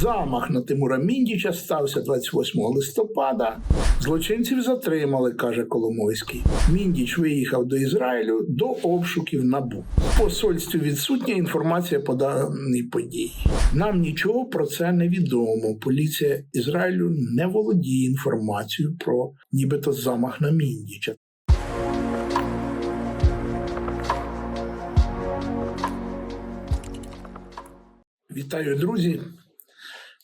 Замах на Тимура Міндіча стався 28 листопада. Злочинців затримали, каже Коломойський. Міндіч виїхав до Ізраїлю до обшуків набу. В посольстві відсутня інформація по даній події. Нам нічого про це не відомо. Поліція Ізраїлю не володіє інформацією про нібито замах на Міндіча. Вітаю, друзі.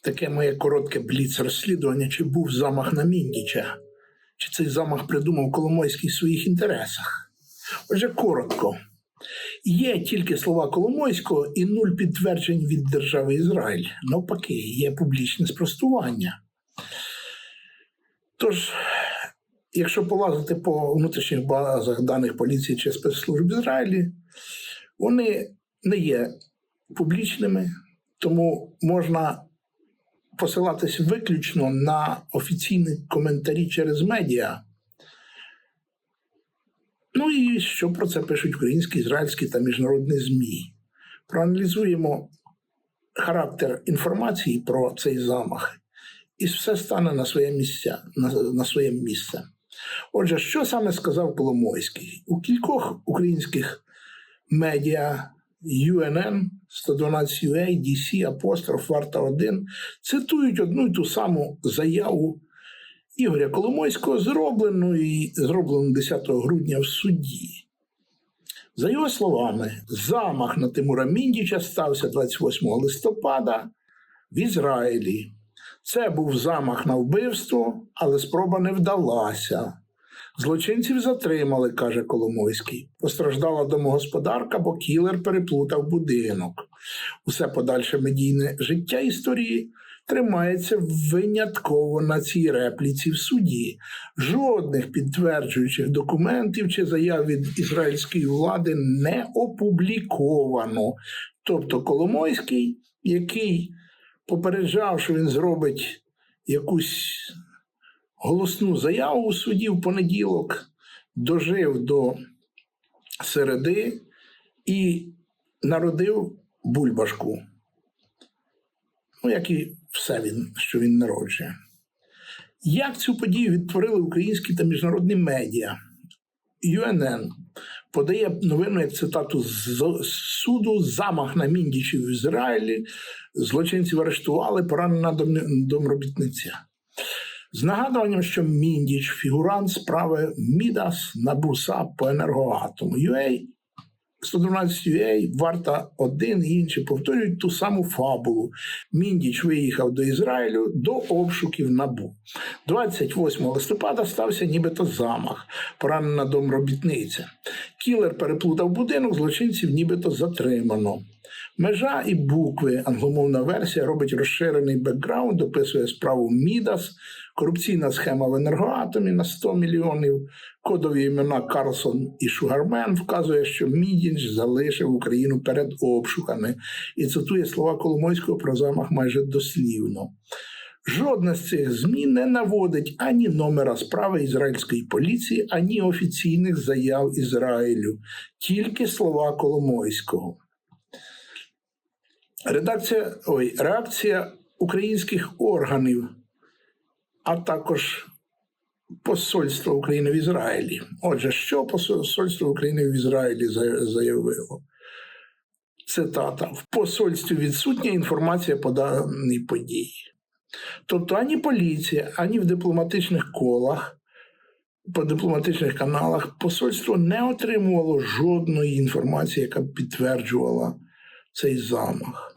Таке моє коротке бліц розслідування, чи був замах на Міндіча, чи цей замах придумав Коломойський в своїх інтересах. Отже, коротко. Є тільки слова Коломойського і нуль підтверджень від держави Ізраїль. Навпаки, є публічне спростування. Тож, якщо полазити по внутрішніх базах даних поліції чи спецслужб Ізраїлі, вони не є публічними, тому можна посилатись виключно на офіційні коментарі через медіа. Ну і що про це пишуть українські, ізраїльські та міжнародні ЗМІ. Проаналізуємо характер інформації про цей замах, і все стане на своє місця, на, на своє місце. Отже, що саме сказав Коломойський? У кількох українських медіа UNN, 112 UA, DC, Апостроф, Варта 1 цитують одну й ту саму заяву Ігоря Коломойського, зроблену, і, зроблену 10 грудня в суді. За його словами, замах на Тимура Міндіча стався 28 листопада в Ізраїлі. Це був замах на вбивство, але спроба не вдалася. Злочинців затримали, каже Коломойський. Постраждала домогосподарка, бо кілер переплутав будинок. Усе подальше медійне життя історії тримається винятково на цій репліці в суді. Жодних підтверджуючих документів чи заяв від ізраїльської влади не опубліковано. Тобто Коломойський, який попереджав, що він зробить якусь голосну заяву у суді в понеділок, дожив до середи і народив бульбашку. Ну, як і все він, що він народжує. Як цю подію відтворили українські та міжнародні медіа? UNN подає новину як цитату з суду замах на міндічів в Ізраїлі. Злочинців арештували, поранена домробітниця. З нагадуванням, що Міндіч фігурант справи Мідас на Буса по енергоатому. UA 112 UA, Варта 1 і інші повторюють ту саму фабулу. Міндіч виїхав до Ізраїлю до обшуків набу. 28 листопада стався нібито замах, поранена домробітниця. Кілер переплутав будинок, злочинців нібито затримано. Межа і букви, англомовна версія робить розширений бекграунд, описує справу Мідас, корупційна схема в енергоатомі на 100 мільйонів, кодові імена Карлсон і Шугармен вказує, що Мідінч залишив Україну перед обшуками і цитує слова Коломойського про замах майже дослівно. Жодна з цих ЗМІ не наводить ані номера справи ізраїльської поліції, ані офіційних заяв Ізраїлю, тільки слова Коломойського. Редакція, ой, реакція українських органів, а також Посольства України в Ізраїлі. Отже, що Посольство України в Ізраїлі заявило? Цитата: в посольстві відсутня інформація по даній події. Тобто ані поліція, ані в дипломатичних колах, по дипломатичних каналах посольство не отримувало жодної інформації, яка б підтверджувала цей замах.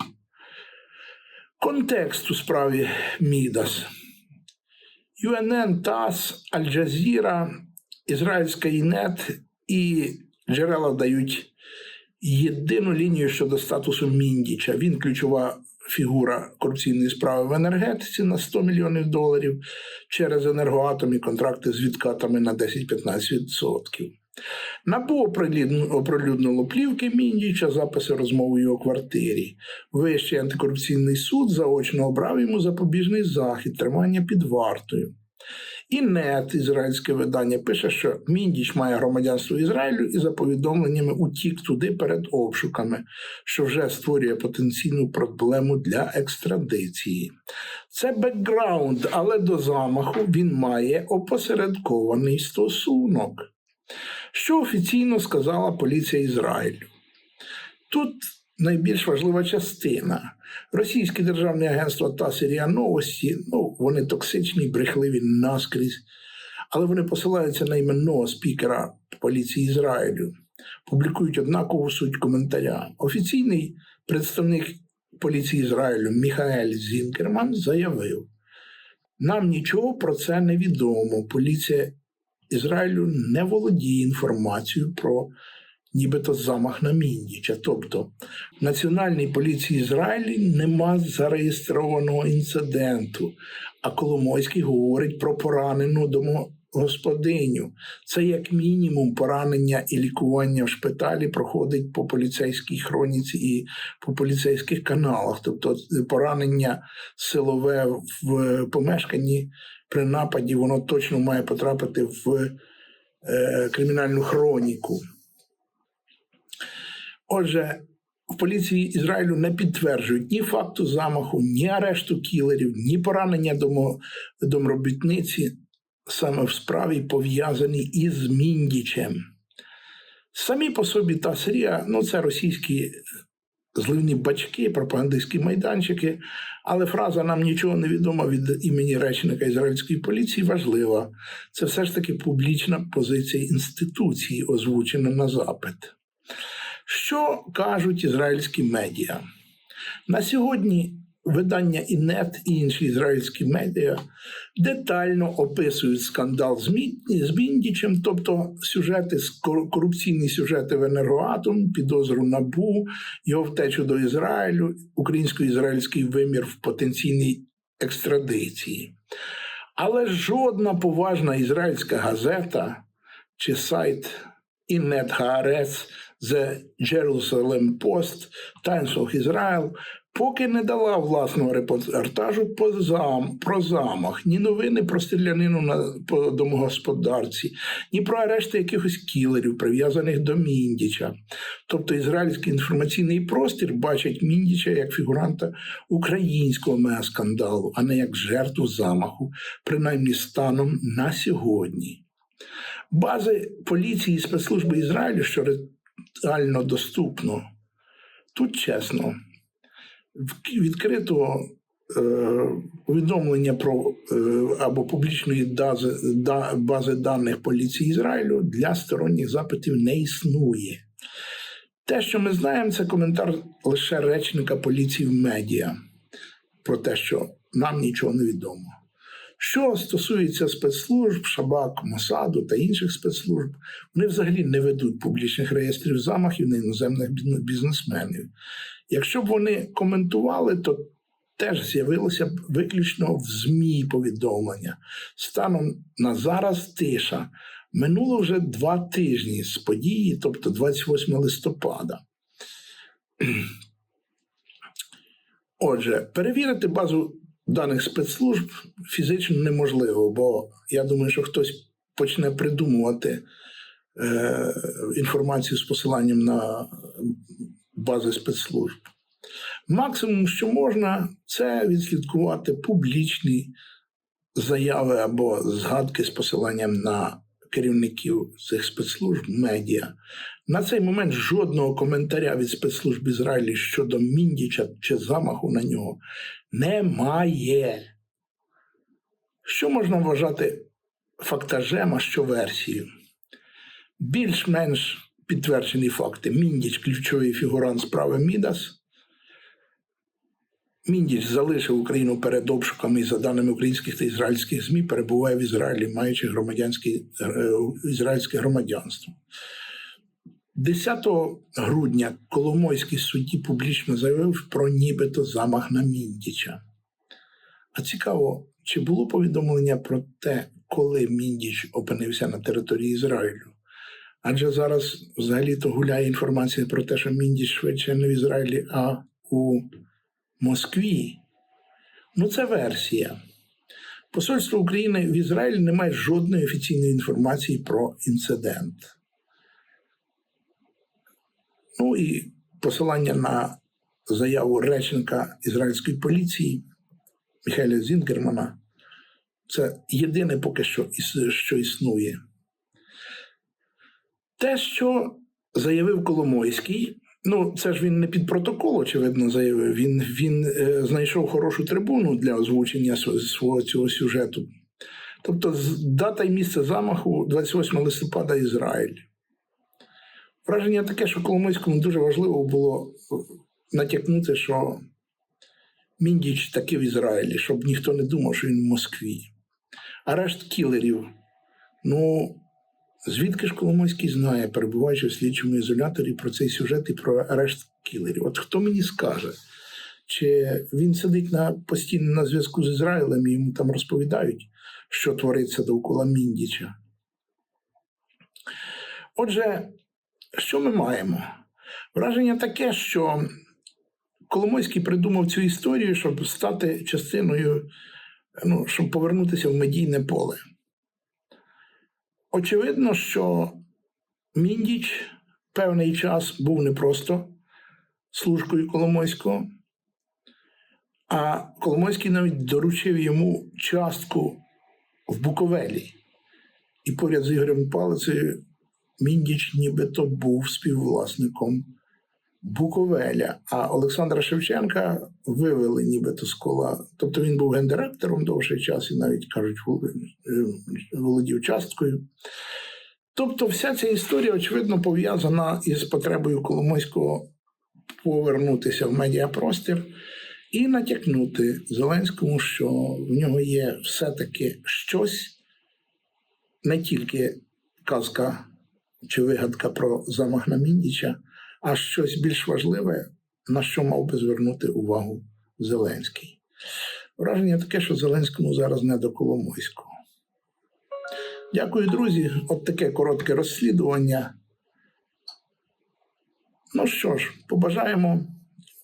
Контекст у справі Мідас. UNN, ТАСС, Аль-Джазіра, Ізраїльська ІНЕТ і джерела дають єдину лінію щодо статусу Міндіча. Він ключова фігура корупційної справи в енергетиці на 100 мільйонів доларів через енергоатом і контракти з відкатами на 10-15%. НАБУ оприлюднило- плівки Міндіча, записи розмови його квартирі. Вищий антикорупційний суд заочно обрав йому запобіжний захід, тримання під вартою. І НЕТ, ізраїльське видання, пише, що Міндіч має громадянство Ізраїлю і за повідомленнями утік туди перед обшуками, що вже створює потенційну проблему для екстрадиції. Це бекграунд, але до замаху він має опосередкований стосунок. Що офіційно сказала поліція Ізраїлю? Тут найбільш важлива частина. Російське державне агентство та Сирія Новості, ну, вони токсичні, брехливі наскрізь, але вони посилаються на іменного спікера поліції Ізраїлю, публікують однакову суть коментаря. Офіційний представник поліції Ізраїлю Міхаель Зінкерман заявив: нам нічого про це не відомо. Поліція Ізраїлю не володіє інформацією про нібито замах на Міндіча. Тобто в Національній поліції Ізраїлі нема зареєстрованого інциденту, а Коломойський говорить про поранену домогосподиню. Це як мінімум поранення і лікування в шпиталі проходить по поліцейській хроніці і по поліцейських каналах. Тобто поранення силове в помешканні при нападі, воно точно має потрапити в е, кримінальну хроніку. Отже, в поліції Ізраїлю не підтверджують ні факту замаху, ні арешту кілерів, ні поранення домробітниці саме в справі пов'язані із Міндічем. Самі по собі та Сирія, ну це російські зливні бачки, пропагандистські майданчики, але фраза нам нічого не відома від імені речника ізраїльської поліції важлива. Це все ж таки публічна позиція інституції, озвучена на запит. Що кажуть ізраїльські медіа? На сьогодні видання Інет і інші ізраїльські медіа детально описують скандал з Міндічем, тобто сюжети, корупційні сюжети в енергоатом, підозру набу, його втечу до Ізраїлю, українсько-ізраїльський вимір в потенційній екстрадиції. Але жодна поважна ізраїльська газета чи сайт Інет Хаарец, The Jerusalem Post, Times of Israel поки не дала власного репортажу по зам, про замах, ні новини про стрілянину на по домогосподарці, ні про арешти якихось кілерів, прив'язаних до Міндіча. Тобто ізраїльський інформаційний простір бачить Міндіча як фігуранта українського мегаскандалу, а не як жертву замаху, принаймні станом на сьогодні. Бази поліції і спецслужби Ізраїлю, що реально доступно, тут чесно, в- відкрито е, повідомлення про е, або публічної бази даних поліції Ізраїлю для сторонніх запитів не існує. Те, що ми знаємо, це коментар лише речника поліції в медіа про те, що нам нічого не відомо. Що стосується спецслужб, Шабак, Мосаду та інших спецслужб, вони взагалі не ведуть публічних реєстрів замахів на іноземних бізнесменів. Якщо б вони коментували, то теж з'явилося б виключно в ЗМІ повідомлення. Станом на зараз тиша. Минуло вже два тижні з події, тобто 28 листопада. Отже, перевірити базу даних спецслужб фізично неможливо, бо я думаю, що хтось почне придумувати е, інформацію з посиланням на бази спецслужб. Максимум, що можна, це відслідкувати публічні заяви або згадки з посиланням на керівників цих спецслужб медіа. На цей момент жодного коментаря від спецслужб Ізраїлі щодо Міндіча чи замаху на нього немає. Що можна вважати фактажем, а що версією? Більш-менш підтверджені факти. Міндіч ключовий фігурант справи Мідас. Міндіч залишив Україну перед обшуками і за даними українських та ізраїльських ЗМІ, перебуває в Ізраїлі, маючи громадянське, ізраїльське громадянство. 10 грудня Коломойський судді публічно заявив про нібито замах на Міндіча. А цікаво, чи було повідомлення про те, коли Міндіч опинився на території Ізраїлю? Адже зараз взагалі-то гуляє інформація про те, що Міндіч швидше не в Ізраїлі, а у Москві. Ну, це версія. Посольство України в Ізраїлі не має жодної офіційної інформації про інцидент. Ну і посилання на заяву речника ізраїльської поліції Міхайля Зінгермана. Це єдине поки що, що існує. Те, що заявив Коломойський, ну це ж він не під протокол, очевидно, заявив. Він, він е, знайшов хорошу трибуну для озвучення свого цього сюжету. Тобто, дата і місце замаху 28 листопада Ізраїль. Враження таке, що Коломойському дуже важливо було е, натякнути, що Міндіч таки в Ізраїлі, щоб ніхто не думав, що він в Москві. Арешт кілерів. Ну, звідки ж Коломойський знає, перебуваючи в слідчому ізоляторі, про цей сюжет і про арешт кілерів? От хто мені скаже? Чи він сидить на постійно на зв'язку з Ізраїлем і йому там розповідають, що твориться довкола Міндіча? Отже, що ми маємо? Враження таке, що Коломойський придумав цю історію, щоб стати частиною, ну, щоб повернутися в медійне поле. Очевидно, що Міндіч певний час був не просто служкою Коломойського, а Коломойський навіть доручив йому частку в Буковелі. І поряд з Ігорем Палицею Міндіч нібито був співвласником Буковеля, а Олександра Шевченка вивели нібито з кола. Тобто він був гендиректором довший час і навіть кажуть, е, володів часткою. Тобто, вся ця історія, очевидно, пов'язана із потребою Коломойського повернутися в медіапростір і натякнути Зеленському, що в нього є все-таки щось, не тільки казка чи вигадка про замах на Міндіча, а щось більш важливе, на що мав би звернути увагу Зеленський. Враження таке, що Зеленському зараз не до Коломойського. Дякую, друзі. От таке коротке розслідування. Ну що ж, побажаємо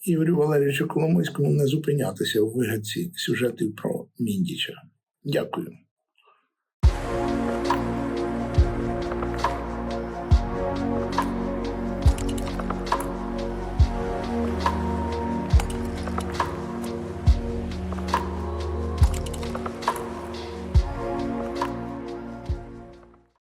Ігорю Валерійовичу Коломойському не зупинятися у вигадці сюжетів про Міндіча. Дякую.